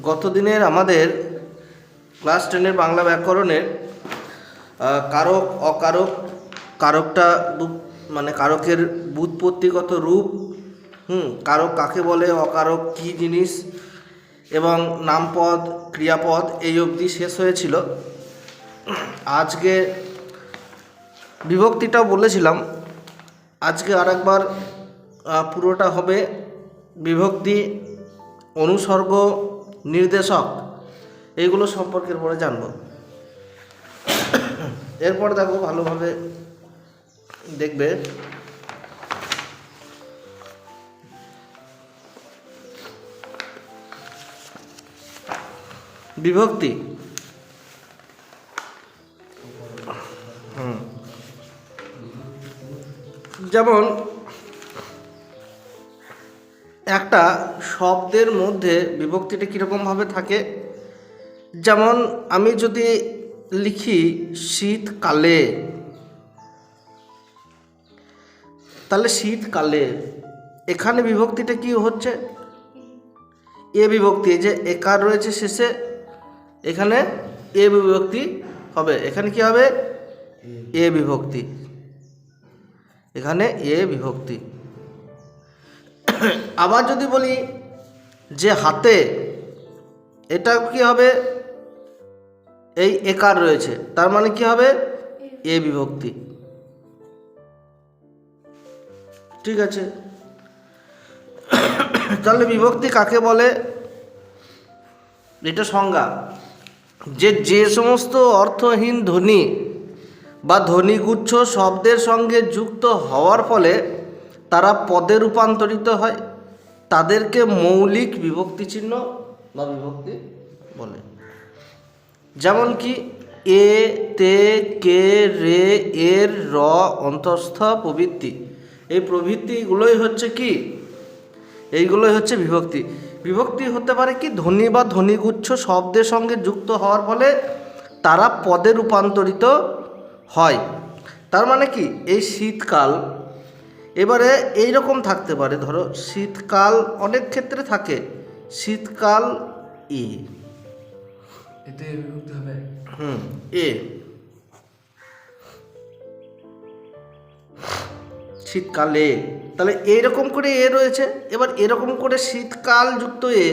গত দিনের আমাদের ক্লাস টেনের বাংলা ব্যাকরণের কারক, অকারক, কারকটা মানে কারকের বুৎপত্তিগত রূপ, হুম, কারক কাকে বলে, অকারক কী জিনিস, এবং নামপদ, ক্রিয়াপদ এই অবধি শেষ হয়েছিল। আজকে বিভক্তিটাও বলেছিলাম, আজকে আরেকবার পুরোটা হবে বিভক্তি, অনুসর্গ নির্দেশক এইগুলো সম্পর্কের পরে জানব। এরপর দেখো ভালোভাবে দেখবে। বিভক্তি। যেমন একটা শব্দের মধ্যে বিভক্তিটা কীরকমভাবে থাকে? যেমন, আমি যদি লিখি শীতকালে তাহলে শীতকালে এখানে বিভক্তিটা কি হচ্ছে? এ বিভক্তি যে একার রয়েছে শেষে, এখানে এ বিভক্তি হবে। এখানে কি হবে? এ বিভক্তি। এখানে এ বিভক্তি। আবার যদি বলি হাতে এটা কি হবে? এই একার রয়েছে। তার মানে কি হবে? এ বিভক্তি। ঠিক আছে। তাহলে বিভক্তি কাকে বলে? এটা সংজ্ঞা। যে যে সমস্ত অর্থহীন ধ্বনি বা ধ্বনিগুচ্ছ শব্দের সঙ্গে যুক্ত হওয়ার ফলে তারা পদে রূপান্তরিত হয়। তাদেরকে মৌলিক বিভক্তি চিহ্ন বা বিভক্তি বলে। যেমন কি এ, তে, কে, রে, এর, র, অন্তঃস্থ, প্রবৃত্তি। এই প্রবৃত্তিগুলোই হচ্ছে কি? এইগুলোই হচ্ছে বিভক্তি। বিভক্তি হতে পারে কি? ধ্বনি বা ধ্বনিগুচ্ছ শব্দের সঙ্গে যুক্ত হওয়ার ফলে তারা পদে রূপান্তরিত হয়। তার মানে কি? এই শীতকাল এবারে এই রকম থাকতে পারে ধরো শীতকাল অনেক ক্ষেত্রে থাকে শীতকাল ই এতে বিভক্তি হবে হুম এ। শীতকালে তাহলে এইরকম করে এ রয়েছে এবার এরকম করে শীতকাল যুক্ত এ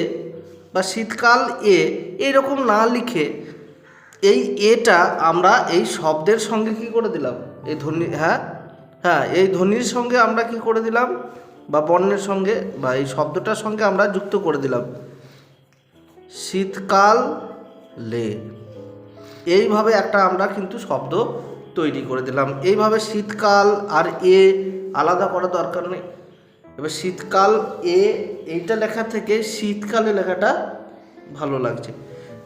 বা শীতকাল এ এইরকম না লিখে এই এটা আমরা এই শব্দের সঙ্গে কি করে দিলাম? এই ধ্বনি হ্যাঁ? হ্যাঁ এই ধ্বনির সঙ্গে আমরা কি করে দিলাম? বা বর্ণের সঙ্গে, বা এই শব্দটার সঙ্গে আমরা যুক্ত করে দিলাম। শীতকাল লে। এইভাবে একটা আমরা কিন্তু শব্দ তৈরি করে দিলাম। এইভাবে শীতকাল আর এ আলাদা করা দরকার নেই। এবার শীতকাল এ, এইটা লেখা থেকে শীতকালে লেখাটা ভালো লাগছে।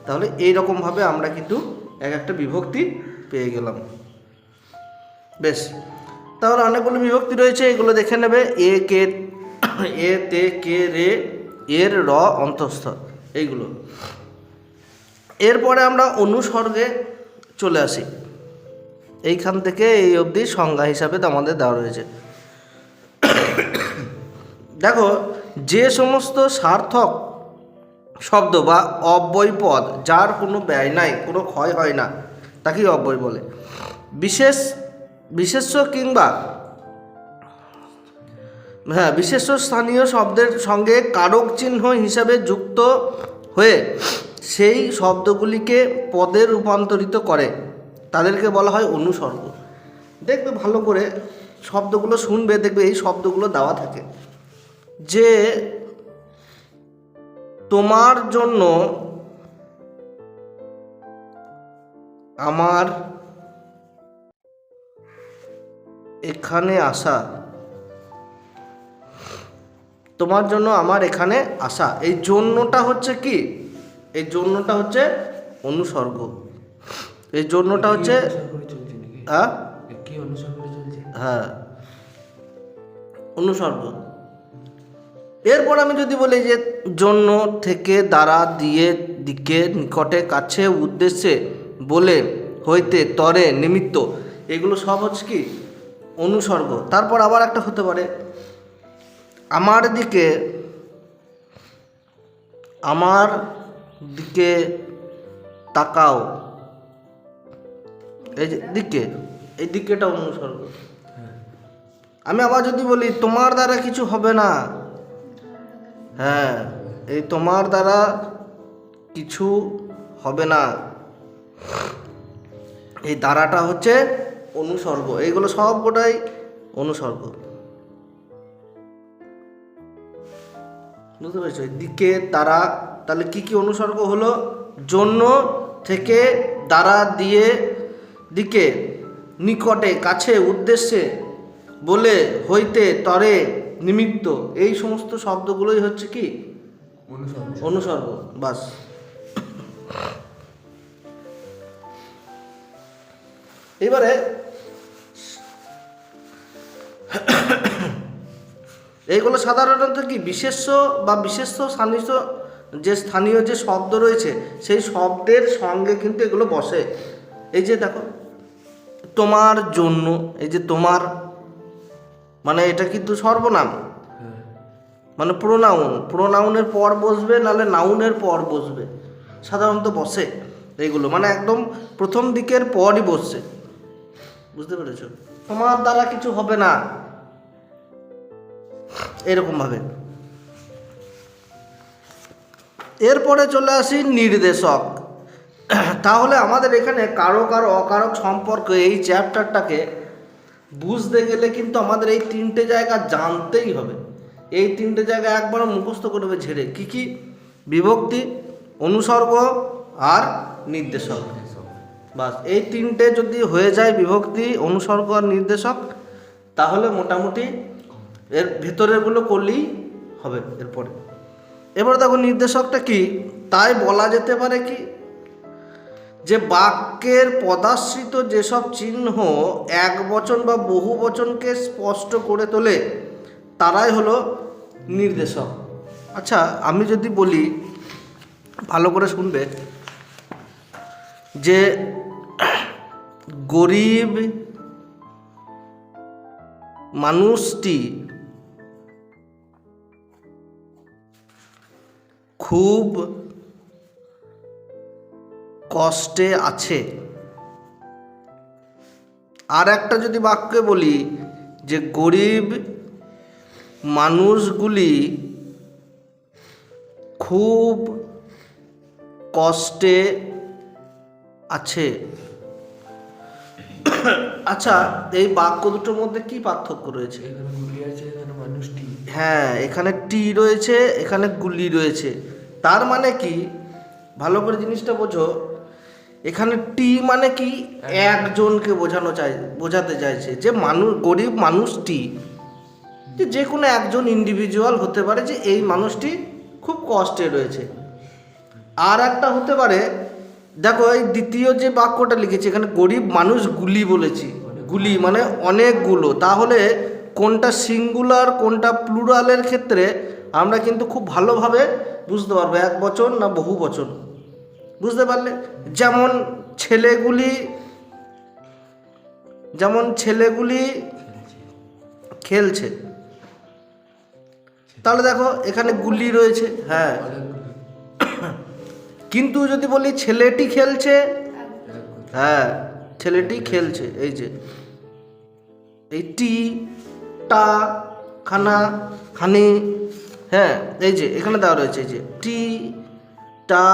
তাহলে এই রকমভাবে আমরা কিন্তু এক একটা বিভক্তি পেয়ে গেলাম। বেশ। তাহলে অনেকগুলো বিভক্তি রয়েছে, এগুলো দেখে নেবে। এ, কে, এ, তে, কে, রে, এর, র অন্তঃস্থ এইগুলো। এরপরে আমরা অনুসর্গে চলে আসি। এইখান থেকে এই অবধি সংজ্ঞা হিসাবে আমাদের দেওয়া রয়েছে। দেখো, যে সমস্ত সার্থক শব্দ বা অব্যয় পদ, যার কোনো ব্যয় নাই, কোনো ক্ষয় হয় না, তাকেই অব্যয় বলে। বিশেষ বিশেষ্য কিংবা হ্যাঁ বিশেষ্য স্থানীয় শব্দের সঙ্গে কারক চিহ্ন হিসাবে যুক্ত হয়ে সেই শব্দগুলিকে পদে রূপান্তরিত করে। তাদেরকে বলা হয় অনুসর্গ। দেখবে ভালো করে শব্দগুলো শুনবে, দেখবে এই শব্দগুলো দেওয়া থাকে। যে তোমার জন্য আমার এখানে আসা। তোমার জন্য আমার এখানে আসা। এই জন্যটা হচ্ছে কি? এই জন্যটা হচ্ছে অনুসর্গ। এই জন্যটা হচ্ছে হ্যাঁ হ্যাঁ। অনুসর্গ। এরপর আমি যদি বলি যে জন্য থেকে দ্বারা দিয়ে দিকে নিকটে কাছে উদ্দেশ্যে বলে হইতে তরে নিমিত্ত এগুলো সব হচ্ছে কি? অনুসর্গ। তারপর আবার একটা হতে পারে, আমার দিকে আমার দিকে তাকাও। এই যে দিকে, এই দিকেটা অনুসর্গ। আমি আবার যদি বলি, তোমার দ্বারা কিছু হবে না। হ্যাঁ এই তোমার দ্বারা কিছু হবে না। এই দ্বারাটা হচ্ছে অনুসর্গ এইগুলো সব গোটাই অনুসর্গ। বুঝতে পেরেছ? দিকে তারা তাহলে কি কি অনুসর্গ হলো? জন্য থেকে দ্বারা দিয়ে দিকে নিকটে কাছে উদ্দেশ্যে বলে হইতে তরে নিমিত্ত এই সমস্ত শব্দগুলোই হচ্ছে কি? অনুসর্গ। অনুসর্গ বাস। এবারে এইগুলো সাধারণত কি বিশেষ্য বা বিশেষ্য স্থানীয় যে স্থানীয় যে শব্দ রয়েছে, সেই শব্দের সঙ্গে কিন্তু এগুলো বসে। এই যে দেখো, তোমার জন্য, এই যে তোমার মানে এটা কিন্তু সর্বনাম। মানে প্রোনাউন, প্রোনাউনের পর বসবে, নাহলে নাউনের পর বসবে। সাধারণত বসে এইগুলো মানে একদম প্রথম দিকের পরই বসছে। বুঝতে পেরেছ? তোমার দ্বারা কিছু হবে না। এরকম ভাবে। এরপরে চলে আসি নির্দেশক। তাহলে আমাদের এখানে কারও কারও অকারক সম্পর্ক এই চ্যাপ্টারটাকে বুঝতে গেলে কিন্তু আমাদের এই তিনটে জায়গা জানতেই হবে। এই তিনটে জায়গা একবার মুখস্থ করবে ঝেড়ে। কি কি? বিভক্তি, অনুসর্গ আর নির্দেশক। বাস, এই তিনটে যদি হয়ে যায় বিভক্তি অনুসর্গ আর নির্দেশক, তাহলে মোটামুটি এর ভেতরেরগুলো করলেই হবে এরপরে। এবার দেখো নির্দেশকটা কি? তাই বলা যেতে পারে কি? যে বাক্যের পদাশ্রিত যেসব চিহ্ন এক বচন বা বহু বচনকে স্পষ্ট করে তোলে, তারাই হলো নির্দেশক। আচ্ছা আমি যদি বলি, ভালো করে শুনবে, যে গরিব মানুষটি খুব কষ্টে আছে। আর একটা যদি বাক্যে বলি যে গরিব মানুষগুলি খুব কষ্টে আছে। আচ্ছা এই বাক্য দুটোর মধ্যে কি পার্থক্য রয়েছে? হ্যাঁ এখানে টি রয়েছে এখানে গুলি রয়েছে। তার মানে কি? ভালো করে জিনিসটা বোঝো। এখানে টি মানে কি? একজনকে বোঝানো চাই বোঝাতে চাইছে যে মানুষ গরিব মানুষটি যে যে কোনো একজন ইন্ডিভিজুয়াল হতে পারে যে এই মানুষটি খুব কষ্টে রয়েছে। আর একটা হতে পারে দেখো, এই দ্বিতীয় যে বাক্যটা লিখেছি, এখানে গরিব মানুষ গুলি বলেছি। গুলি মানে অনেকগুলো। তাহলে কোনটা সিঙ্গুলার কোনটা প্লুরালের ক্ষেত্রে আমরা কিন্তু খুব ভালোভাবে বুঝতে পারব, এক বচন না বহু বচন। বুঝতে পারলে? যেমন ছেলেগুলি যেমন ছেলেগুলি খেলছে। তাহলে দেখো, এখানে গুলি রয়েছে। হ্যাঁ। কিন্তু যদি বলি ছেলেটি খেলছে হ্যাঁ ছেলেটি খেলছে এই যে। এই টি টা খানা খানি হ্যাঁ এই যে এখানে দেওয়া রয়েছে এই যে টি টা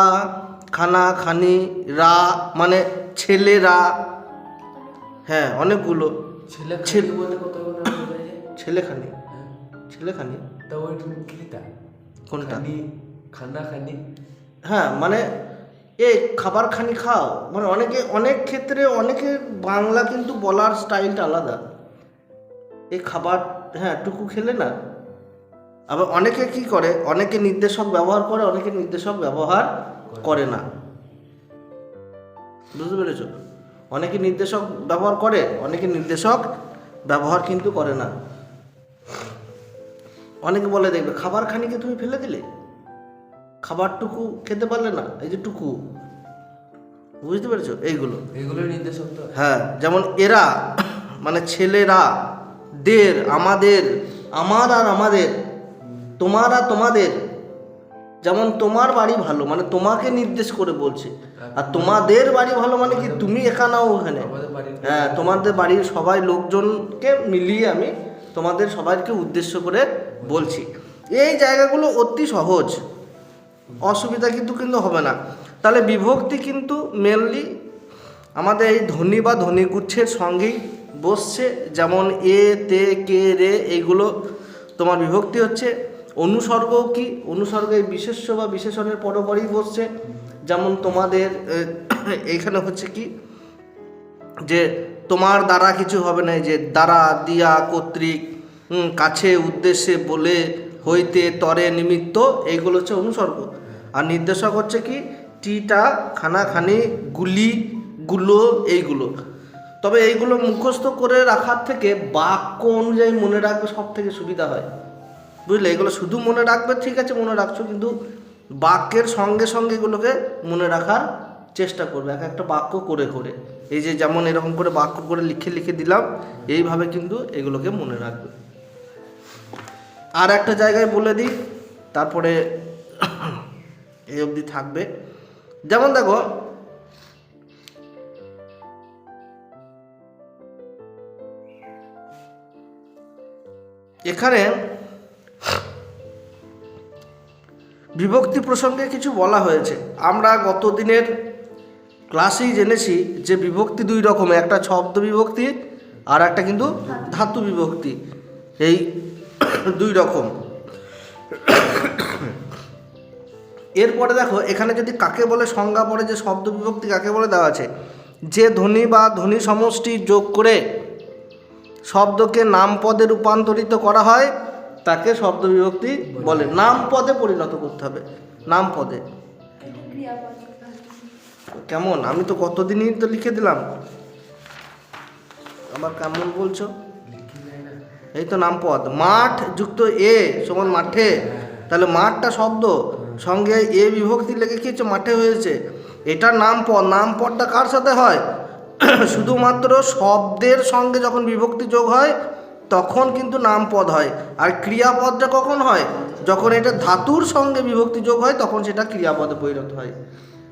খানা খানি রা মানে ছেলেরা হ্যাঁ অনেকগুলো। ছেলে ছেলেখানি হ্যাঁ। ছেলেখানি কিটা? কোনটা? খানা খানি? হ্যাঁ মানে এ খাবার খানি খাও। মানে অনেকে অনেক ক্ষেত্রে অনেকে বাংলা কিন্তু বলার স্টাইলটা আলাদা। এই খাবার হ্যাঁ টুকু খেলে না। আবার অনেকে কি করে? অনেকে নির্দেশক ব্যবহার করে অনেকে নির্দেশক ব্যবহার করে না। বুঝতে পেরেছ? অনেকে নির্দেশক ব্যবহার করে অনেকে নির্দেশক ব্যবহার কিন্তু করে না। অনেকে বলে দেখবে খাবার খানিকে তুমি ফেলে দিলে? খাবারটুকু খেতে পারলে না এই যে টুকু বুঝতে পেরেছ? এইগুলো। এগুলো নির্দেশক হ্যাঁ যেমন এরা মানে ছেলেরা দের আমাদের আমার আর আমাদের তোমার আর তোমাদের যেমন তোমার বাড়ি ভালো মানে তোমাকে নির্দেশ করে বলছে। আর তোমাদের বাড়ি ভালো মানে কি তুমি এখানেও ওখানে? হ্যাঁ তোমাদের বাড়ির সবাই লোকজনকে মিলিয়ে আমি তোমাদের সবাইকে উদ্দেশ্য করে বলছি। এই জায়গাগুলো অতি সহজ। অসুবিধা কিন্তু কিন্তু হবে না। তাহলে বিভক্তি কিন্তু মেনলি আমাদের এই ধ্বনি বা ধ্বনিগুচ্ছের সঙ্গেই বসছে। যেমন এ, তে, কে, রে এইগুলো তোমার বিভক্তি হচ্ছে। অনুসর্গও কি? অনুসর্গ এই বিশেষ্য বা বিশেষণের পরপরই বসছে। যেমন তোমাদের এইখানে হচ্ছে কি? যে তোমার দ্বারা কিছু হবে না যে দ্বারা, দিয়া, কর্তৃক কাছে, উদ্দেশ্যে, বলে হইতে তরে নিমিত্ত, এইগুলো হচ্ছে অনুসর্গ। আর নির্দেশক হচ্ছে কি? টিটা, খানাখানি, গুলি, গুলো, এইগুলো। তবে এইগুলো মুখস্থ করে রাখার থেকে বাক্য অনুযায়ী মনে রাখবে সব থেকে সুবিধা হয়। বুঝলে? এগুলো শুধু মনে রাখবে, ঠিক আছে, মনে রাখছো, কিন্তু বাক্যের সঙ্গে সঙ্গে এগুলোকে মনে রাখার চেষ্টা করবে, এক একটা বাক্য করে করে। এই যে যেমন এরকম করে বাক্য করে লিখে লিখে দিলাম, এইভাবে কিন্তু এগুলোকে মনে রাখবে। আর একটা জায়গায় বলে দিই তারপরে এই অবধি থাকবে। যেমন দেখো এখানে বিভক্তি প্রসঙ্গে কিছু বলা হয়েছে। আমরা গত দিনের ক্লাসেই জেনেছি যে বিভক্তি দুই রকমের একটা শব্দ বিভক্তি আর একটা কিন্তু ধাতু বিভক্তি। এই দুই রকম। এরপরে দেখো, এখানে যদি কাকে বলে সংজ্ঞা পড়ে, যে শব্দ বিভক্তি কাকে বলে দেওয়া আছে? যে ধ্বনি বা ধ্বনি সমষ্টি যোগ করে শব্দকে নাম পদে রূপান্তরিত করা হয়, তাকে শব্দ বিভক্তি বলে। নাম পদে পরিণত করতে হবে। নাম পদে। কেমন? আমি তো কতদিনই তো লিখে দিলাম। আবার কেমন বলছো? এই তো নাম পদ মাঠ যুক্ত এ সমান মাঠে। তাহলে মাঠটা শব্দ। সঙ্গে এ বিভক্তি লেগে কি হচ্ছে? মাঠে হয়েছে। এটা নাম পদ নাম পদটা কার সাথে হয়? শুধুমাত্র শব্দের সঙ্গে যখন বিভক্তি যোগ হয়, তখন কিন্তু নাম পদ হয়। আর ক্রিয়াপদটা কখন হয়? যখন এটা ধাতুর সঙ্গে বিভক্তি যোগ হয়, তখন সেটা ক্রিয়াপদে পরিণত হয়।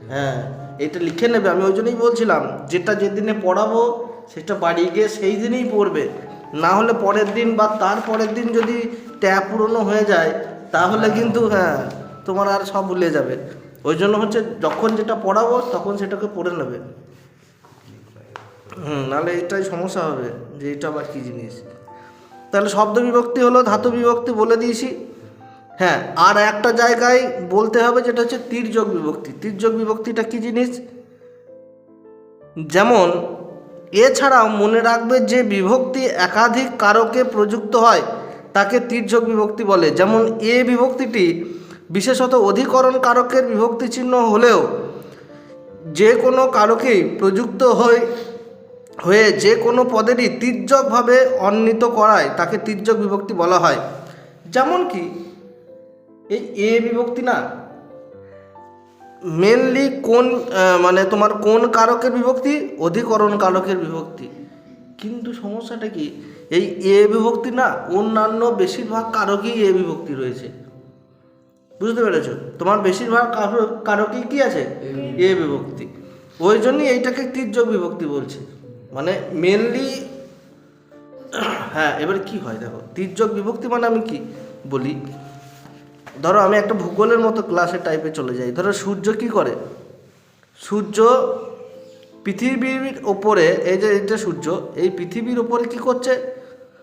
হ্যাঁ এটা লিখে নেবে। আমি ওই জন্যই বলছিলাম, যেটা যেদিনে পড়াবো, সেটা বাড়ি গিয়ে সেই দিনেই পড়বে। না হলে পরের দিন বা তার পরের দিন যদি ট্যাপ পুরনো হয়ে যায় তাহলে কিন্তু হ্যাঁ তোমার আর সব ভুলে যাবে। ওই জন্য হচ্ছে যখন যেটা পড়াবো তখন সেটাকে পড়ে নেবে। হুম নাহলে এটাই সমস্যা হবে যে এটা আবার কী জিনিস। তাহলে শব্দ বিভক্তি হলো ধাতু বিভক্তি বলে দিয়েছি। হ্যাঁ আর একটা জায়গায় বলতে হবে যেটা হচ্ছে তীর্যক বিভক্তি। তির্যক বিভক্তিটা কি জিনিস? যেমন এছাড়াও মনে রাখবে যে বিভক্তি একাধিক কারকে প্রযুক্ত হয়, তাকে তির্যক বিভক্তি বলে। যেমন এ বিভক্তিটি বিশেষত অধিকরণ কারকের বিভক্তি চিহ্ন হলেও যে কোনো কারকেই প্রযুক্ত হয়ে হয়ে যে কোনো পদেরই তির্যকভাবে অন্বিত করায়, তাকে তির্যক বিভক্তি বলা হয়। যেমন কি, এই এ বিভক্তি না মেনলি কোন মানে তোমার কোন কারকের বিভক্তি? অধিকরণ কারকের বিভক্তি। কিন্তু সমস্যাটা কি? এই এ বিভক্তি না অন্যান্য বেশিরভাগ কারকেই এ বিভক্তি রয়েছে। বুঝতে পেরেছ? তোমার বেশিরভাগ কারক- কারকেই কি আছে? এ বিভক্তি। ওই জন্যই এইটাকে তির্যক বিভক্তি বলছে। মানে মেনলি হ্যাঁ এবার কি হয় দেখো? তির্যক বিভক্তি মানে আমি কি বলি? ধরো আমি একটা ভূগোলের মতো ক্লাসের টাইপে চলে যাই। ধরো সূর্য কি করে? সূর্য পৃথিবীর ওপরে, এই যে এটা সূর্য, এই পৃথিবীর ওপরে কি করছে?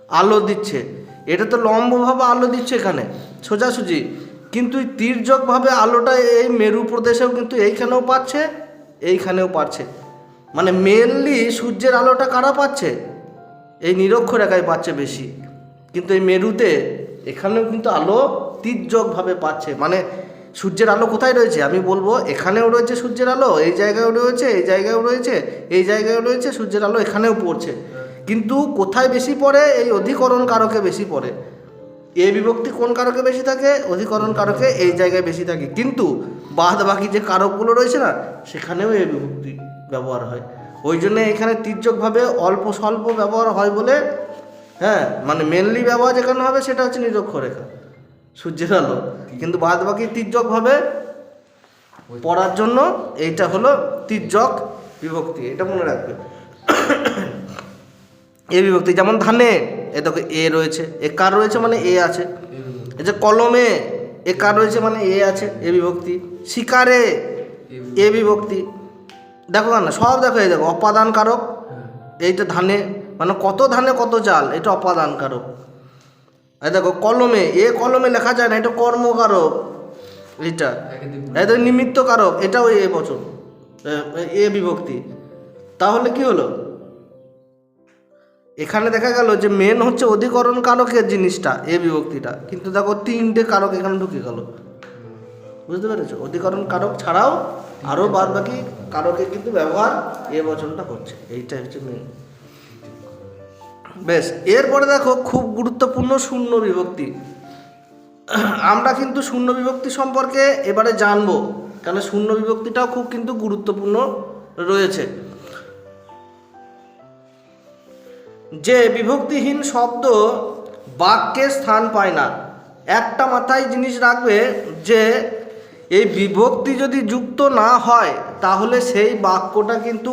আলো দিচ্ছে। এটা তো লম্বভাবে আলো দিচ্ছে এখানে, সোজাসুজি। কিন্তু তীর্যকভাবে আলোটা এই মেরু প্রদেশেও কিন্তু এইখানেও পাচ্ছে এইখানেও পাচ্ছে। মানে মেনলি সূর্যের আলোটা কারা পাচ্ছে? এই নিরক্ষরেখায় পাচ্ছে বেশি। কিন্তু এই মেরুতে এখানেও কিন্তু আলো তির্যকভাবে পাচ্ছে। মানে সূর্যের আলো কোথায় রয়েছে? আমি বলব, এখানেও রয়েছে সূর্যের আলো, এই জায়গায়ও রয়েছে, এই জায়গায়ও রয়েছে, এই জায়গায়ও রয়েছে, সূর্যের আলো এখানেও পড়ছে। কিন্তু কোথায় বেশি পড়ে? এই অধিকরণ কারকে বেশি পড়ে? এ বিভক্তি কোন কারকে বেশি থাকে? অধিকরণ কারকে এই জায়গায় বেশি থাকে। কিন্তু বাদ বাকি যে কারকগুলো রয়েছে না, সেখানেও এ বিভক্তি ব্যবহার হয়। ওই জন্য এখানে তির্যকভাবে অল্প স্বল্প ব্যবহার হয় বলে হ্যাঁ মানে মেনলি ব্যবহার যেখানে হবে সেটা হচ্ছে নিরক্ষরেখা। সূর্যের আলো। কিন্তু বাদ বাকি তির্যক ভাবে পড়ার জন্য এইটা হলো তির্যক বিভক্তি এটা মনে রাখবে। এ বিভক্তি যেমন ধানে এ দেখো এ রয়েছে এ কার রয়েছে মানে এ আছে। এই যে কলমে এ কার রয়েছে মানে এ আছে এ বিভক্তি। শিকারে এ বিভক্তি। দেখো না সব দেখো এই দেখো অপাদান কারক এইটা ধানে মানে কত ধানে কত চাল এটা অপাদান কারক দেখো, কলমে, এ কলমে লেখা যায় না, এটা কর্মকারক এইটা এটা নিমিত্ত কারক এটাও এ বচন, এ বিভক্তি। তাহলে কি হলো? এখানে দেখা গেল যে মেন হচ্ছে অধিকরণ কারকের জিনিসটা, এ বিভক্তিটা। কিন্তু দেখো, তিনটে কারক এখানে ঢুকে গেল। বুঝতে পেরেছ? অধিকরণ কারক ছাড়াও আরও বাদ বাকি কারকের কিন্তু ব্যবহার এ বচনটা হচ্ছে। এইটাই হচ্ছে মেন বেশ, এরপরে দেখো খুব গুরুত্বপূর্ণ শূন্য বিভক্তি। আমরা কিন্তু শূন্য বিভক্তি সম্পর্কে এবারে জানব কারণ শূন্য বিভক্তিটাও খুব কিন্তু গুরুত্বপূর্ণ রয়েছে। যে বিভক্তিহীন শব্দ বাক্যে স্থান পায় না, একটা মাথায় জিনিস রাখবে যে, এই বিভক্তি যদি যুক্ত না হয়, তাহলে সেই বাক্যটা কিন্তু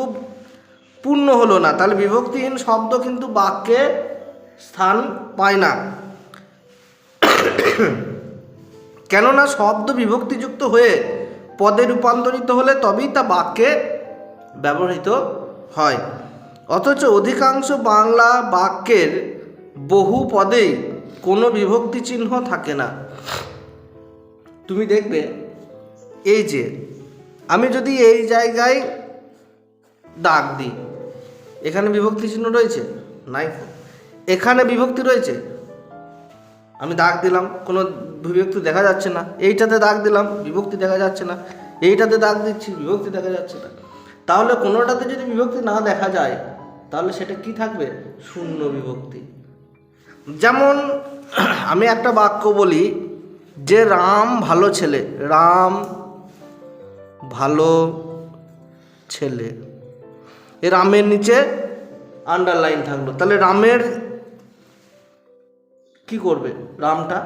পূর্ণ হলো না। তাহলে বিভক্তিহীন শব্দ কিন্তু বাক্যে স্থান পায় না। কেননা শব্দ বিভক্তিযুক্ত হয়ে পদে রূপান্তরিত হলে তবেই তা বাক্যে ব্যবহৃত হয়। অথচ অধিকাংশ বাংলা বাক্যের বহু পদেই কোনো বিভক্তি চিহ্ন থাকে না। তুমি দেখবে, এই যে, আমি যদি এই জায়গায় দাগ দিই এখানে বিভক্তি চিহ্ন রয়েছে? নাই এখানে বিভক্তি রয়েছে? আমি দাগ দিলাম, কোনো বিভক্তি দেখা যাচ্ছে না। এইটাতে দাগ দিলাম, বিভক্তি দেখা যাচ্ছে না। এইটাতে দাগ দিচ্ছি, বিভক্তি দেখা যাচ্ছে না। তাহলে কোনোটাতে যদি বিভক্তি না দেখা যায়, তাহলে সেটা কি থাকবে? শূন্য বিভক্তি। যেমন আমি একটা বাক্য বলি, যে রাম ভালো ছেলে, রাম ভালো ছেলে। এ রামের নিচে আন্ডারলাইন থাকল। তাহলে রামের কি করবে? রামটা?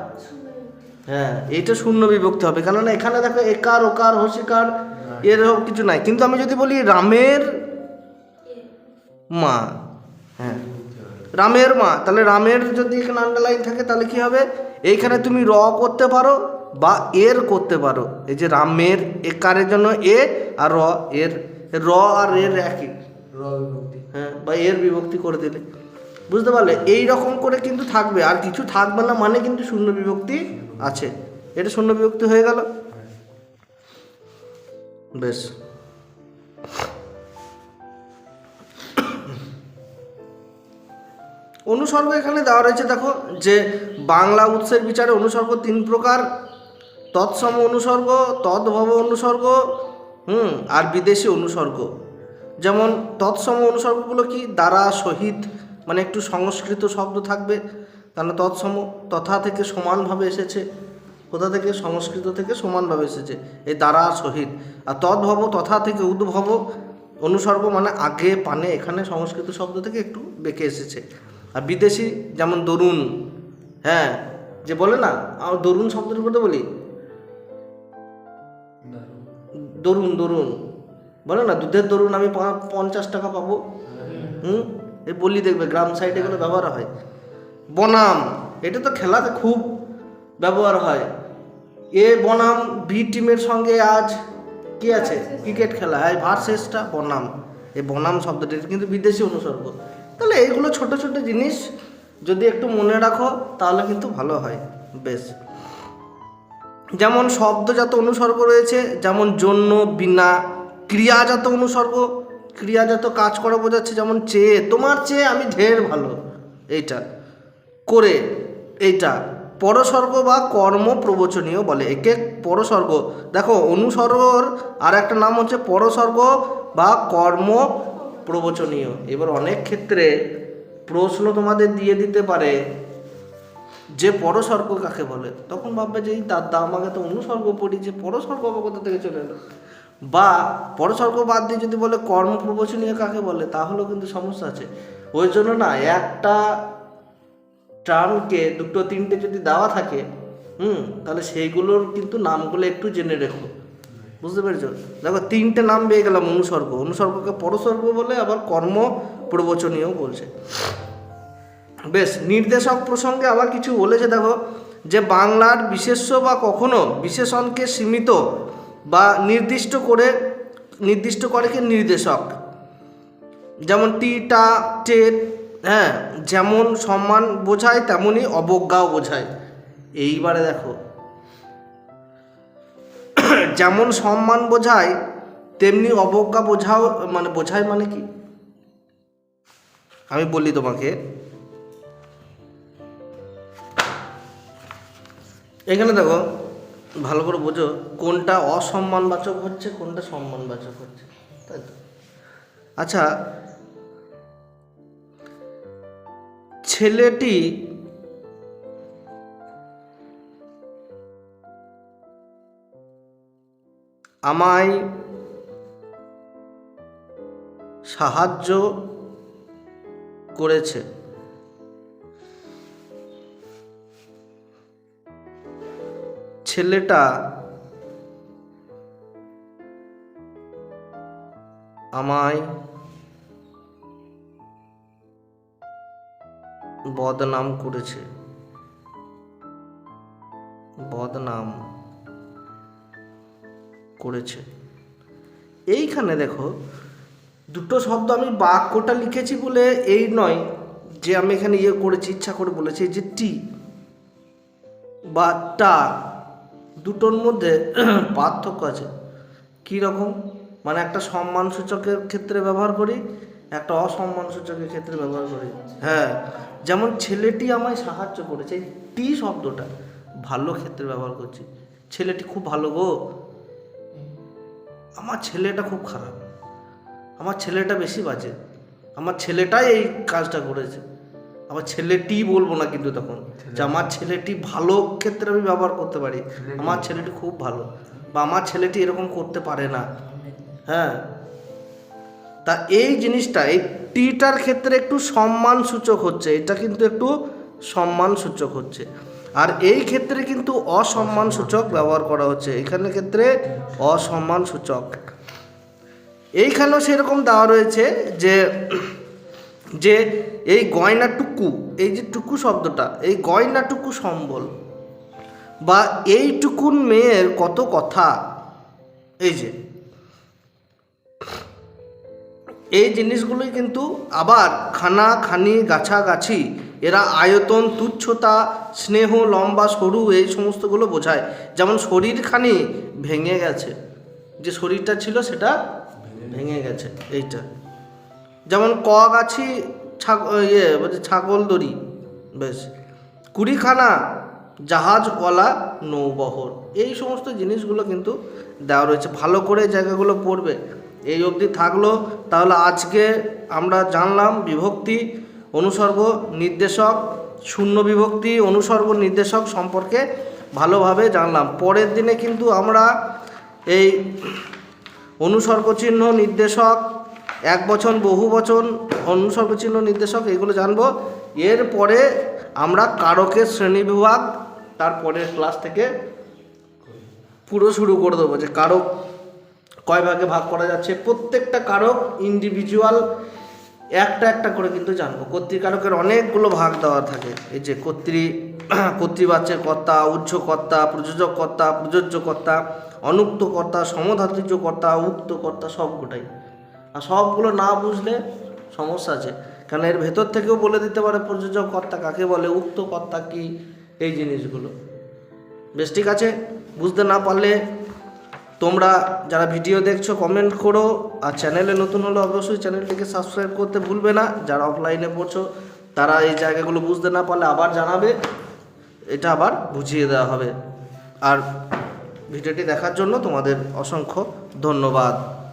হ্যাঁ এইটা শূন্য বিভক্তি হবে। কেননা এখানে দেখো একার ওকার হসিকার এরকম কিছু নাই। কিন্তু আমি যদি বলি রামের মা হ্যাঁ রামের মা তাহলে রামের যদি এখানে আন্ডারলাইন থাকে তাহলে কি হবে? এইখানে তুমি র করতে পারো বা এর করতে পারো। এই যে রামের একারের জন্য এ আর র এর র আর এর একই। হ্যাঁ বা এর বিভক্তি করে দিলে। বুঝতে পারলে? এই রকম করে কিন্তু থাকবে। আর কিছু থাকবে না মানে কিন্তু শূন্য বিভক্তি আছে। এটা শূন্য বিভক্তি হয়ে গেল। বেশ। অনুসর্গ এখানে দেওয়া রয়েছে, দেখো, যে বাংলা উৎসের বিচারে অনুসর্গ তিন প্রকার। তৎসম অনুসর্গ, তদ্ভব অনুসর্গ, হুম, আর বিদেশি অনুসর্গ। যেমন তৎসম অনুসর্গগুলো কি? দ্বারা সহিত মানে একটু সংস্কৃত শব্দ থাকবে। তাহলে তৎসম তথা থেকে সমানভাবে এসেছে। কোথা থেকে? সংস্কৃত থেকে সমানভাবে এসেছে। এই দ্বারা সহিত। আর তদ্ভব তথা থেকে উদ্ভব অনুসর্গ মানে আগে পানে এখানে সংস্কৃত শব্দ থেকে একটু বেঁকে এসেছে। আর বিদেশি যেমন দরুন হ্যাঁ যে বলে না আমার দরুন শব্দের কথা বলি? দরুন দরুন। বলে না দুধের দরুন আমি পঞ্চাশ টাকা পাবো। হুম? এই বলি দেখবে গ্রাম সাইডে এগুলো ব্যবহার হয়। বনাম এটা তো খেলাতে খুব ব্যবহার হয়। এ বনাম বি টিমের সঙ্গে আজ কি আছে? ক্রিকেট খেলা। এই ভার্সেসটা বনাম। এ বনাম শব্দটি কিন্তু বিদেশি অনুসর্গ। তাহলে এইগুলো ছোট ছোট জিনিস যদি একটু মনে রাখো তাহলে কিন্তু ভালো হয়। বেশ। যেমন শব্দজাত অনুসর্গ রয়েছে যেমন জন্য বিনা ক্রিয়াজাত অনুসর্গ ক্রিয়াজাত কাজ করা বোঝাচ্ছে যেমন চেয়ে, তোমার চেয়ে আমি ঢের ভালো। এইটা। করে, এইটা। পরসর্গ বা কর্ম প্রবচনীয় বলে। একে পরসর্গ। দেখো, অনুসর্গর আর একটা নাম হচ্ছে পরসর্গ বা কর্ম প্রবচনীয়। এবার অনেক ক্ষেত্রে প্রশ্ন তোমাদের দিয়ে দিতে পারে যে পরসর্গ কাকে বলে। তখন ভাববে যে এই দাদা আমাকে তো অনুসর্গ পড়ি, যে পরসর্গ কোথা থেকে চলে এলো? বা পরসর্গ বাদ দিয়ে যদি বলে কর্ম প্রবচনীয় কাকে বলে, তাহলেও কিন্তু সমস্যা আছে। ওই জন্য না, একটা টার্মকে দুটো তিনটে যদি দেওয়া থাকে, হুম, তাহলে সেইগুলোর কিন্তু নামগুলো একটু জেনে রেখো। বুঝতে পেরেছ? দেখো, তিনটে নাম পেয়ে গেলাম অনুসর্গ। অনুসর্গকে পরসর্গ বলে আবার কর্ম প্রবচনীয় বলছে। বেশ, নির্দেশক প্রসঙ্গে আবার কিছু বলেছে, দেখো, যে বাংলার বিশেষ্য বা কখনো বিশেষণকে সীমিত বা নির্দিষ্ট করে নির্দিষ্ট করে কি নির্দেশক। যেমন টি, টা টেট হ্যাঁ যেমন সম্মান বোঝায় তেমনই অবজ্ঞাও বোঝায়। এইবারে দেখো। যেমন সম্মান বোঝায়, তেমনি অবজ্ঞা বোঝাও মানে বোঝায় মানে কি? আমি বলি তোমাকে। এখানে দেখো ভালো করে বোঝো, কোনটা অসম্মানবাচক হচ্ছে, কোনটা সম্মানবাচক হচ্ছে। তাই তো? আচ্ছা ছেলেটি আমায় সাহায্য করেছে। ছেলেটা আমায় বদনাম করেছে। বদনাম করেছে। এইখানে দেখো, দুটো শব্দ আমি বাক্যটা লিখেছি বলে এই নয় যে আমি এখানে ইয়ে করেছি, ইচ্ছা করে বলেছি যে টি বা টা। দুটোর মধ্যে পার্থক্য আছে। কী রকম? মানে একটা সম্মান সূচকের ক্ষেত্রে ব্যবহার করি, একটা অসম্মান সূচকের ক্ষেত্রে ব্যবহার করি। হ্যাঁ যেমন ছেলেটি আমায় সাহায্য করেছে, এই টি শব্দটা ভালো ক্ষেত্রে ব্যবহার করছি। ছেলেটি খুব ভালো গো। আমার ছেলেটা খুব খারাপ। আমার ছেলেটা বেশি বাজে। আমার ছেলেটাই এই কাজটা করেছে। আমার ছেলেটি বলব না কিন্তু তখন যে আমার ছেলেটি ভালো ক্ষেত্রে আমি ব্যবহার করতে পারি। আমার ছেলেটি খুব ভালো। বা আমার ছেলেটি এরকম করতে পারে না। হ্যাঁ। তা এই জিনিসটা এই টিটার ক্ষেত্রে একটু সম্মান সূচক হচ্ছে। এটা কিন্তু একটু সম্মান সূচক হচ্ছে। আর এই ক্ষেত্রে কিন্তু অসম্মান সূচক ব্যবহার করা হচ্ছে। এখানে ক্ষেত্রে অসম্মান সূচক এইখানেও সেরকম দেওয়া রয়েছে যে যে এই গয়নাটুকু, এই যে টুকু শব্দটা, এই গয়নাটুকু সম্বল বা এইটুকুন মেয়ের কত কথা, এই যে। এই জিনিসগুলোই কিন্তু আবার খানা খানি গাছাগাছি, এরা আয়তন, তুচ্ছতা, স্নেহ, লম্বা, সরু, এই সমস্তগুলো বোঝায়। যেমন শরীরখানি ভেঙে গেছে, যে শরীরটা ছিল সেটা ভেঙে গেছে, এইটা। যেমন ক গাছি ছাগ ইয়ে বলছে ছাগল দড়ি, বেশ। কুড়িখানা জাহাজওয়ালা নৌবহর, এই সমস্ত জিনিসগুলো কিন্তু দেওয়া রয়েছে। ভালো করে জায়গাগুলো পড়বে। এই অবধি থাকল। তাহলে আজকে আমরা জানলাম বিভক্তি, অনুসর্গ নির্দেশক, শূন্য বিভক্তি, অনুসর্গ নির্দেশক সম্পর্কে ভালোভাবে জানলাম। পরের দিনে কিন্তু আমরা এই অনুসর্গ চিহ্ন নির্দেশক এক বচন, বহু বচন অনুসর্গ চিহ্ন নির্দেশক, এগুলো জানব। এরপরে আমরা কারকের শ্রেণীবিভাগ তারপরের ক্লাস থেকে পুরো শুরু করে দেবো যে কারক কয় ভাগে ভাগ করা যাচ্ছে। প্রত্যেকটা কারক ইন্ডিভিজুয়াল একটা একটা করে কিন্তু জানব। কর্তৃকারকের অনেকগুলো ভাগ দেওয়া থাকে। এই যে কর্তৃ কর্তৃবাচ্যের কর্তা উচ্চ কর্তা প্রযোজক কর্তা প্রযোজ্য কর্তা অনুক্ত কর্তা কর্তা উক্ত কর্তা সবগুটাই আর সবগুলো না বুঝলে সমস্যা আছে। কারণ এর ভেতর থেকেও বলে দিতে পারে প্রযোজক কর্তা কাকে বলে, উক্ত কর্তা কি, এই জিনিসগুলো। বেশ, ঠিক আছে। বুঝতে না পারলে তোমরা যারা ভিডিও দেখছ কমেন্ট করো। আর চ্যানেলে নতুন হলে অবশ্যই চ্যানেলটিকে সাবস্ক্রাইব করতে ভুলবে না। যারা অফলাইনে পড়ছো, তারা এই জায়গাগুলো বুঝতে না পারলে আবার জানাবে। এটা আবার বুঝিয়ে দেওয়া হবে। আর ভিডিওটি দেখার জন্য তোমাদের অসংখ্য ধন্যবাদ।